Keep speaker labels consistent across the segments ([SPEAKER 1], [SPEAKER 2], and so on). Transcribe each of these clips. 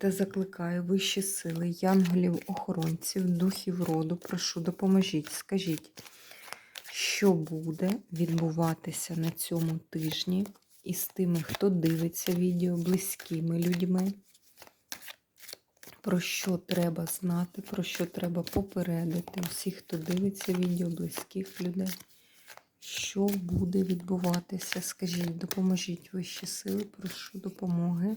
[SPEAKER 1] Та закликаю вищі сили, янголів, охоронців, духів роду. Прошу, допоможіть, скажіть, що буде відбуватися на цьому тижні із тими, хто дивиться відео, близькими людьми. Про що треба знати, про що треба попередити всіх, хто дивиться відео, близьких людей. Що буде відбуватися? Скажіть, допоможіть вищі сили, прошу допомоги.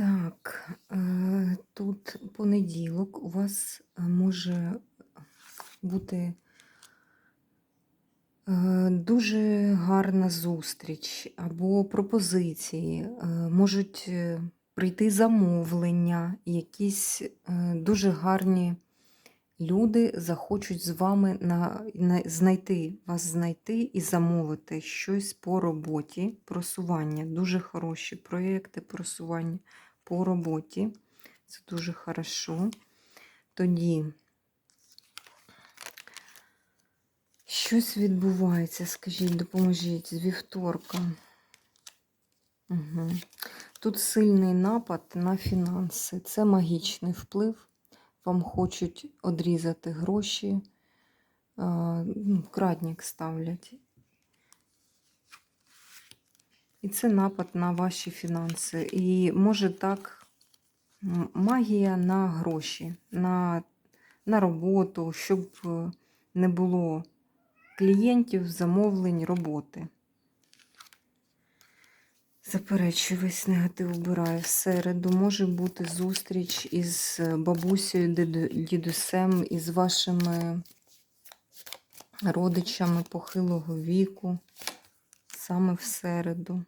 [SPEAKER 1] Так, е, тут понеділок у вас е, може бути е, дуже гарна зустріч або пропозиції, е, можуть прийти замовлення, якісь дуже гарні люди захочуть з вами на, на, знайти, вас знайти і замовити щось по роботі, просування, дуже хороші проєкти просування по роботі. Це дуже хорошо. Тоді щось відбувається, скажіть, допоможіть з вівторка. Угу. Тут сильний напад на фінанси. Це магічний вплив. Вам хочуть одрізати гроші, ну, крадник ставлять. І це напад на ваші фінанси. І може так магія на гроші, на, на роботу, щоб е, не було клієнтів, замовлень, роботи. Заперечую, весь негатив убираю. В середу може бути зустріч із бабусею, дідусем, із вашими родичами похилого віку. Саме в середу.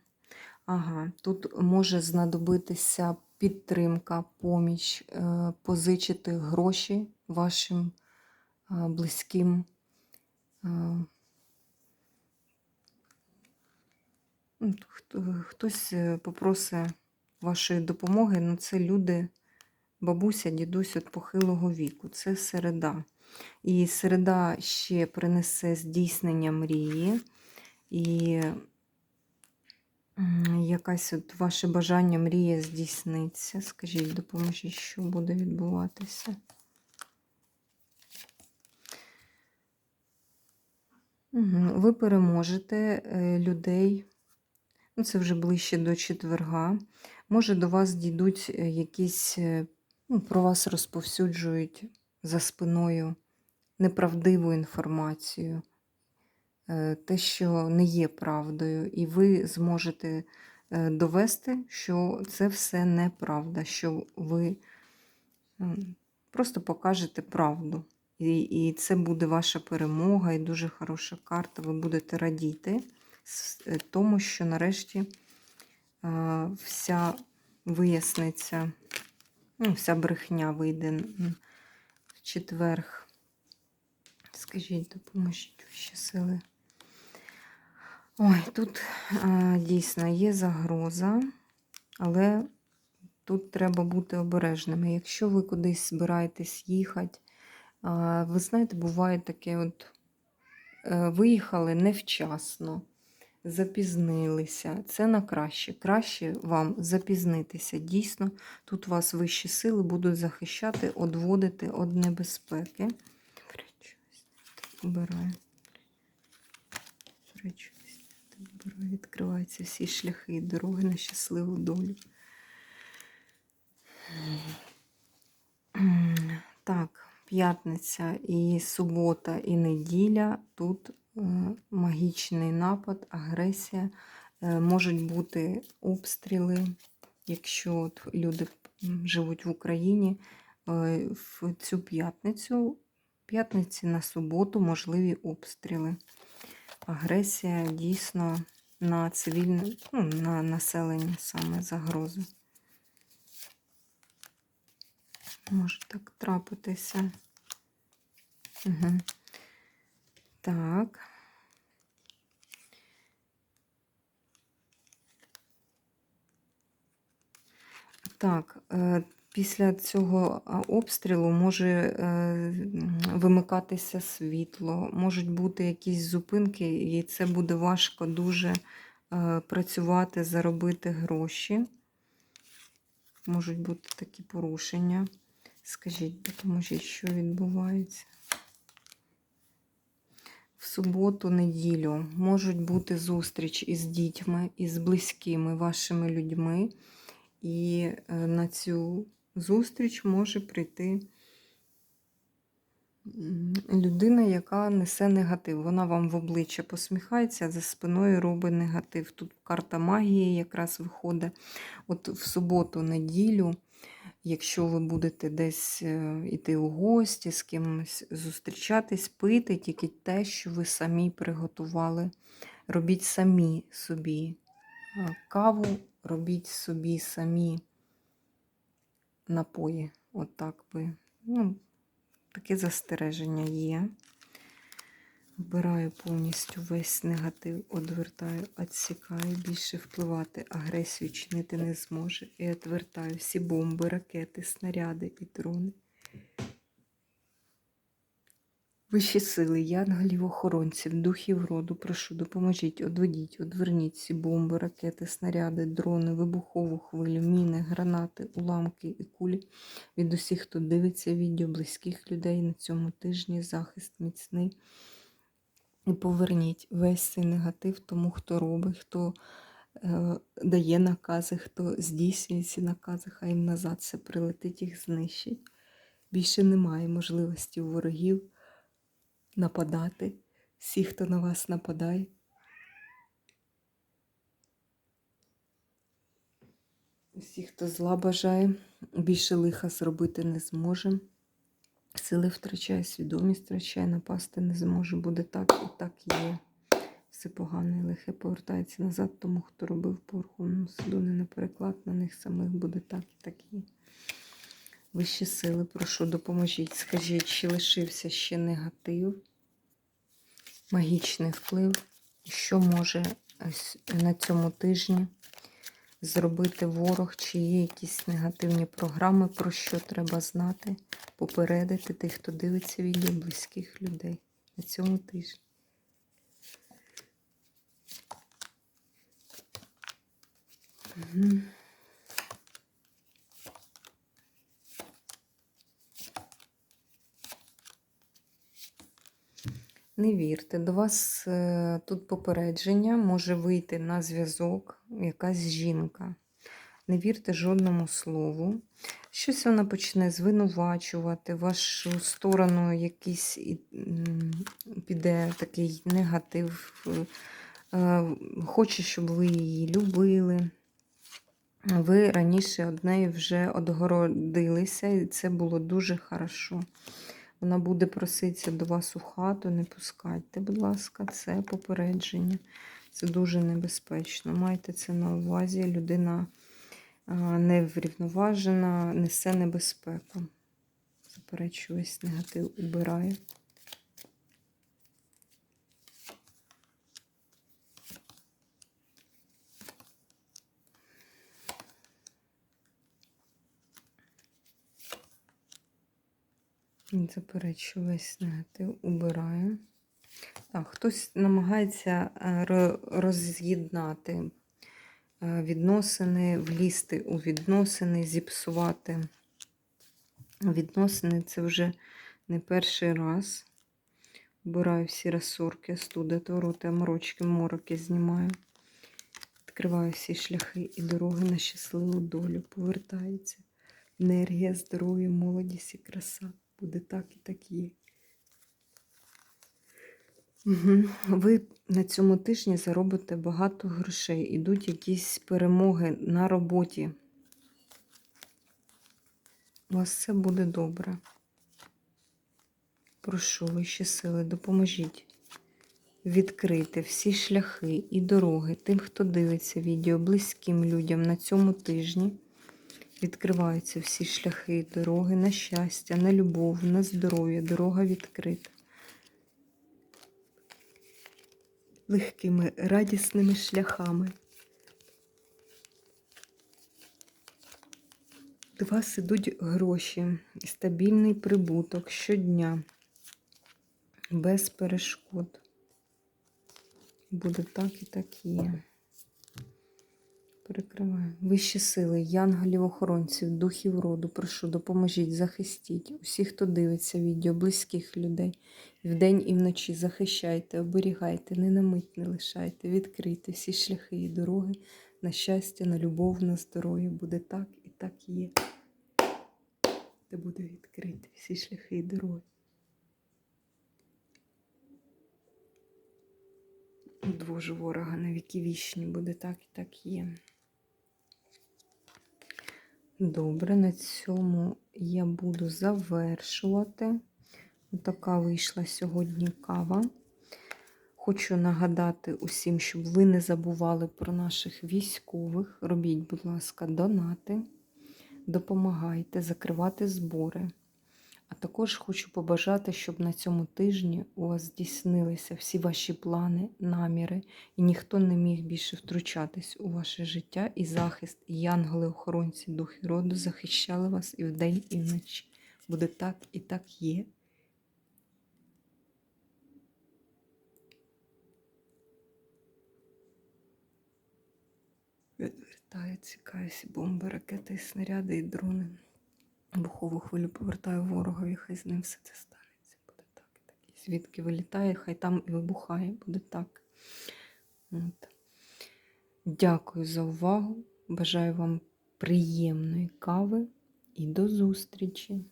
[SPEAKER 1] Ага, тут може знадобитися підтримка, поміч, е, позичити гроші вашим е, близьким. е, Ну, хто- Хтось попросить вашої допомоги, ну це люди, бабуся, дідусь от похилого віку. Це середа. І середа ще принесе здійснення мрії. І якась от ваше бажання мрія здійсниться. Скажіть, допоможіть, що буде відбуватися. Ви переможете е, людей. Ну, це вже ближче до четверга. Може, до вас дійдуть е, якісь, е, ну, про вас розповсюджують за спиною неправдиву інформацію, те, що не є правдою, і ви зможете е, довести, що це все неправда, що ви просто покажете правду. І, це буде ваша перемога, і дуже хороша карта. Ви будете радіти е, тому, що нарешті е, вся виясниться, ну, вся брехня вийде в четверг. Скажіть, допоможіть ще сили. Ой, тут е, дійсно є загроза, але тут треба бути обережними. Якщо ви кудись збираєтесь їхати, е, ви знаєте, буває таке, от е, виїхали невчасно, запізнилися. Це на краще. Краще вам запізнитися. Дійсно, тут вас вищі сили будуть захищати, одводити від небезпеки. Обираю. Обираю. Відкриваються всі шляхи дороги на щасливу долю. Так, п'ятниця і субота, і неділя тут магічний напад, агресія, е, можуть бути обстріли, якщо от люди живуть в Україні. е, В цю п'ятницю, п'ятниці на суботу можливі обстріли. Агресія дійсно на цивільне, ну, на населення саме загрози. Може так трапитися. Угу. Так. Так, е, після цього обстрілу може е, вимикатися світло, можуть бути якісь зупинки, і це буде важко дуже е, працювати, заробити гроші. Можуть бути такі порушення. Скажіть, допоможіть, що відбувається? В суботу, неділю можуть бути зустріч із дітьми, із близькими вашими людьми. І е, на цю зустріч може прийти людина, яка несе негатив. Вона вам в обличчя посміхається, а за спиною робить негатив. Тут карта магії якраз виходить. От в суботу, неділю, якщо ви будете десь е, йти у гості, з кимось зустрічатись, пити тільки те, що ви самі приготували. Робіть самі собі е, каву, робіть собі самі напої. От так би. Ну, таке застереження є. Вбираю повністю весь негатив, одвертаю, відсікаю, більше впливати, агресію чинити не зможе. І відвертаю всі бомби, ракети, снаряди і дрони. Вищі сили, янголів, охоронців, духів роду, прошу, допоможіть, одведіть, одверніть ці бомби, ракети, снаряди, дрони, вибухову хвилю, міни, гранати, уламки і кулі від усіх, хто дивиться відео близьких людей на цьому тижні, захист міцний. І поверніть весь цей негатив тому, хто робить, хто е, дає накази, хто здійснює ці накази, хай їм назад все прилетить, їх знищить. Більше немає можливості у ворогів нападати. Всі, хто на вас нападає. Всі, хто зла бажає, більше лиха зробити не зможе. Сили втрачає, свідомість втрачає, напасти не зможе. Буде так і так є. Все погане і лихе повертається назад, тому хто робив по Верховному суду, не на переклад на них самих буде так і так є. Вищі сили, прошу, допоможіть. Скажіть, чи лишився ще негатив, магічний вплив, що може на цьому тижні зробити ворог, чи є якісь негативні програми, про що треба знати, попередити тих, хто дивиться відео близьких людей на цьому тижні. Мгм. Не вірте, до вас е, тут попередження може вийти на зв'язок якась жінка. Не вірте жодному слову. Щось вона почне звинувачувати, вашу сторону якийсь піде такий негатив. е, Хоче, щоб ви її любили. Ви раніше од неї вже одгородилися, і це було дуже хорошо. Вона буде проситися до вас у хату, не пускайте, будь ласка, це попередження. Це дуже небезпечно. Майте це на увазі. Людина неврівноважена, несе небезпеку. Заперечуюсь, негатив, убираю. Заперечую весь негатив, убираю. Так, хтось намагається е, роз'єднати е, відносини, влізти у відносини, зіпсувати відносини. Це вже не перший раз. Убираю всі розсорки, студи, тороти, морочки, мороки знімаю. Відкриваю всі шляхи і дороги на щасливу долю. Повертається енергія, здоров'я, молодість і краса. Буде так і так є. Угу. Ви на цьому тижні заробите багато грошей. Ідуть якісь перемоги на роботі. У вас все буде добре. Прошу вищі сили, допоможіть відкрити всі шляхи і дороги тим, хто дивиться відео, близьким людям на цьому тижні. Відкриваються всі шляхи дороги на щастя, на любов, на здоров'я. Дорога відкрита. Легкими, радісними шляхами. До вас ідуть гроші, стабільний прибуток щодня, без перешкод. Буде так і так є. Перекриваю. Вищі сили, янголів, охоронців, духів роду, прошу, допоможіть, захистіть усіх, хто дивиться відео, близьких людей. Вдень і вночі захищайте, оберігайте, не на мить не лишайте, відкрийте всі шляхи і дороги на щастя, на любов, на здоров'я. Буде так і так є. Де буде відкриті всі шляхи і дороги. Двожу ворога на віки вічні, буде так і так є. Добре, на цьому я буду завершувати. Така вийшла сьогодні кава. Хочу нагадати усім, щоб ви не забували про наших військових. Робіть, будь ласка, донати, допомагайте закривати збори. А також хочу побажати, щоб на цьому тижні у вас здійснилися всі ваші плани, наміри, і ніхто не міг більше втручатись у ваше життя і захист, і янголи-охоронці, духи роду захищали вас і вдень, і вночі. Буде так і так є. Відвертаю, цікаві бомби, ракети, снаряди і дрони. Вибухову хвилю повертаю ворогові, хай з ним все це станеться. Буде так і так. І звідки вилітає, хай там і вибухає, буде так. От. Дякую за увагу. Бажаю вам приємної кави і до зустрічі!